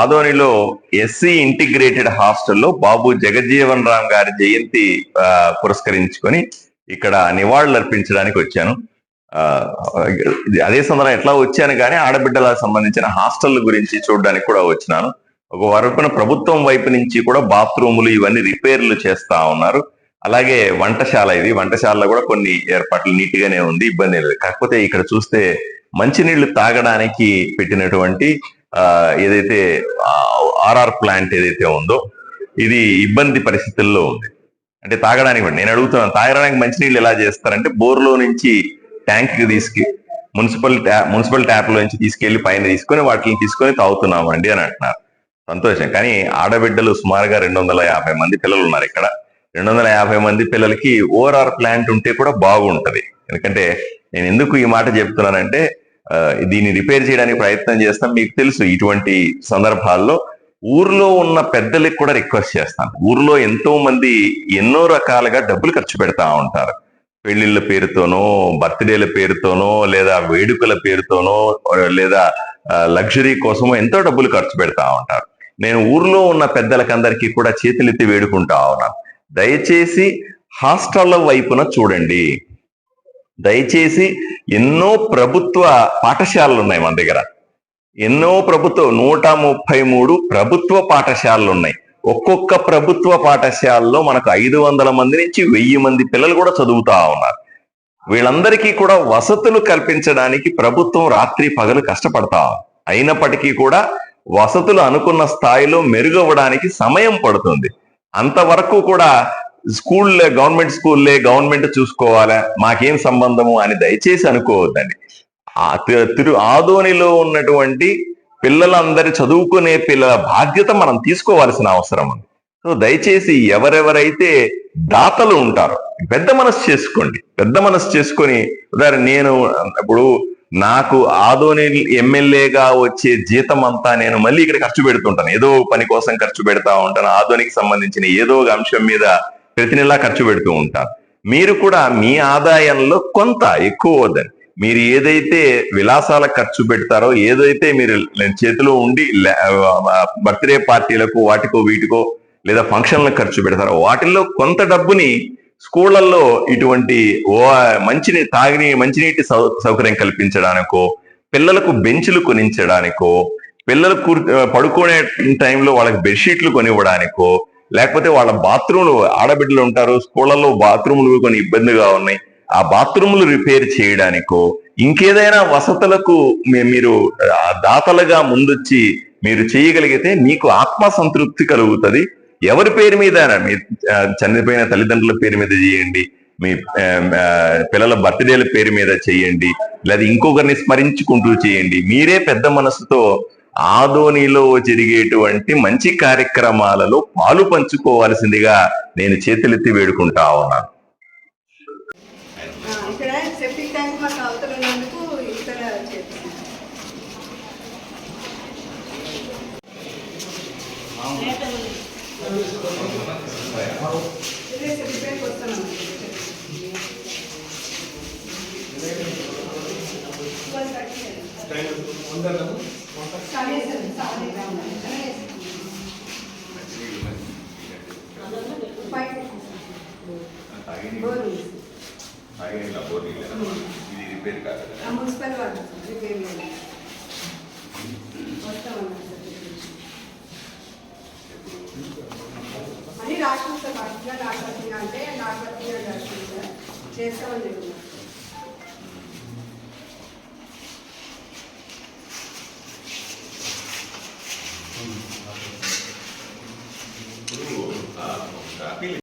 ఆదోనిలో SC integrated హాస్టల్లో బాబు జగజ్జీవన్ రామ్ గారి జయంతి పురస్కరించుకొని ఇక్కడ నివాళులు అర్పించడానికి వచ్చాను అదే సందర్భం ఎట్లా వచ్చాను కానీ ఆడబిడ్డలకు సంబంధించిన హాస్టల్ గురించి చూడడానికి కూడా వచ్చినాను. ఒక వైపున ప్రభుత్వం వైపు నుంచి కూడా బాత్రూములు ఇవన్నీ రిపేర్లు చేస్తా ఉన్నారు. అలాగే వంటశాల ఇది. వంటశాలలో కూడా కొన్ని ఏర్పాట్లు నీట్ గానే ఉంది ఇబ్బంది లేదు. కాకపోతే ఇక్కడ చూస్తే మంచినీళ్ళు తాగడానికి పెట్టినటువంటి ఏదైతే ఆర్ఆర్ ప్లాంట్ ఏదైతే ఉందో ఇది ఇబ్బంది పరిస్థితుల్లో ఉంది. అంటే తాగడానికి నేను అడుగుతున్నాను తాగడానికి మంచినీళ్ళు ఎలా చేస్తారంటే బోర్లో నుంచి ట్యాంక్కి తీసుకు మున్సిపల్ ట్యా- మున్సిపల్ ట్యాప్లో నుంచి తీసుకెళ్ళి పైన తీసుకొని వాటిని తీసుకొని తాగుతున్నాం అండి అని అంటున్నారు. సంతోషం. కానీ ఆడబిడ్డలు సుమారుగా రెండు వందల యాభై మంది పిల్లలు ఉన్నారు ఇక్కడ. రెండు వందల యాభై మంది పిల్లలకి ఓఆర్ఆర్ ప్లాంట్ ఉంటే కూడా బాగుంటది. ఎందుకంటే నేను ఎందుకు ఈ మాట చెప్తున్నానంటే దీన్ని రిపేర్ చేయడానికి ప్రయత్నం చేస్తాం. మీకు తెలుసు ఇటువంటి సందర్భాల్లో ఊర్లో ఉన్న పెద్దలకు కూడా రిక్వెస్ట్ చేస్తాను. ఊర్లో ఎంతో మంది ఎన్నో రకాలుగా డబ్బులు ఖర్చు పెడతా ఉంటారు. పెళ్ళిళ్ళ పేరుతోనో బర్త్డేల పేరుతోనో లేదా వేడుకల పేరుతోనో లేదా లగ్జరీ కోసమో ఎంతో డబ్బులు ఖర్చు పెడతా ఉంటారు. నేను ఊర్లో ఉన్న పెద్దలకందరికీ కూడా చేతులెత్తి వేడుకుంటా ఉన్నాను. దయచేసి హాస్టళ్ళ వైపున చూడండి. దయచేసి ఎన్నో ప్రభుత్వ పాఠశాలలు ఉన్నాయి మన దగ్గర. ఎన్నో ప్రభుత్వ నూట ముప్పై మూడు ప్రభుత్వ పాఠశాలలు ఉన్నాయి ఒక్కొక్క ప్రభుత్వ పాఠశాలలో మనకు ఐదు వందల మంది నుంచి వెయ్యి మంది పిల్లలు కూడా చదువుతా ఉన్నారు. వీళ్ళందరికీ కూడా వసతులు కల్పించడానికి ప్రభుత్వం రాత్రి పగలు కష్టపడతా అయినప్పటికీ కూడా వసతులు అనుకున్న స్థాయిలో మెరుగవ్వడానికి సమయం పడుతుంది. అంతవరకు కూడా స్కూల్లే గవర్నమెంట్ స్కూల్లే గవర్నమెంట్ చూసుకోవాలా? మాకేం సంబంధము అని దయచేసి అనుకోవద్దండి. ఆ తి- తిరు ఆదోనిలో ఉన్నటువంటి పిల్లలందరి చదువుకునే పిల్లల బాధ్యత మనం తీసుకోవాల్సిన అవసరం ఉంది. సో దయచేసి ఎవరెవరైతే దాతలు ఉంటారో పెద్ద మనసు చేసుకోండి. పెద్ద మనసు చేసుకొని ఉదాహరణ నేను ఇప్పుడు నాకు ఆదోని ఎమ్మెల్యేగా వచ్చే జీతం అంతా నేను మళ్ళీ ఇక్కడ ఖర్చు పెడుతుంటాను. ఏదో పని కోసం ఖర్చు పెడతా ఉంటాను. ఆదోనికి సంబంధించిన ఏదో ఒక అంశం మీద ప్రతి నెలా ఖర్చు పెడుతూ ఉంటారు. మీరు కూడా మీ ఆదాయంలో కొంత ఎక్కువ వద్దని మీరు ఏదైతే విలాసాల ఖర్చు పెడతారో ఏదైతే మీరు చేతిలో ఉండి బర్త్డే పార్టీలకు వాటికో వీటికో లేదా ఫంక్షన్లకు ఖర్చు పెడతారో వాటిల్లో కొంత డబ్బుని స్కూళ్ళల్లో ఇటువంటి ఓ మంచిని తాగిని మంచినీటి సౌ- సౌకర్యం కల్పించడానికో పిల్లలకు బెంచ్లు కొనించడానికో పిల్లలు కూర్ పడుకునే టైంలో వాళ్ళకి బెడ్షీట్లు కొనివ్వడానికో లేకపోతే వాళ్ళ బాత్రూమ్లు ఆడబిడ్డలు ఉంటారు స్కూళ్ళల్లో బాత్రూములు కొన్ని ఇబ్బందిగా ఉన్నాయి. ఆ బాత్రూములు రిపేర్ చేయడానికో ఇంకేదైనా వసతులకు మీరు దాతలుగా ముందొచ్చి మీరు చేయగలిగితే మీకు ఆత్మ సంతృప్తి కలుగుతుంది. ఎవరి పేరు మీద మీ చనిపోయిన తల్లిదండ్రుల పేరు మీద చేయండి. మీ పిల్లల బర్త్డేల పేరు మీద చేయండి. లేదా ఇంకొకరిని స్మరించుకుంటూ చేయండి. మీరే పెద్ద మనసుతో ఆదోనిలో జరిగేటువంటి మంచి కార్యక్రమాలలో పాలు పంచుకోవాల్సిందిగా నేను చేతులెత్తి వేడుకుంటా ఉన్నాను. ఆ, ఇక్కడ సెప్టిక్ ట్యాంక్ మున్సిపల్ వాళ్ళు రిపేర్ అని రాష్ట్రం సార్ ఫస్ట్గా రాష్ట్రం అంటే రాష్ట్రం చేస్తామని చెప్తున్నారు.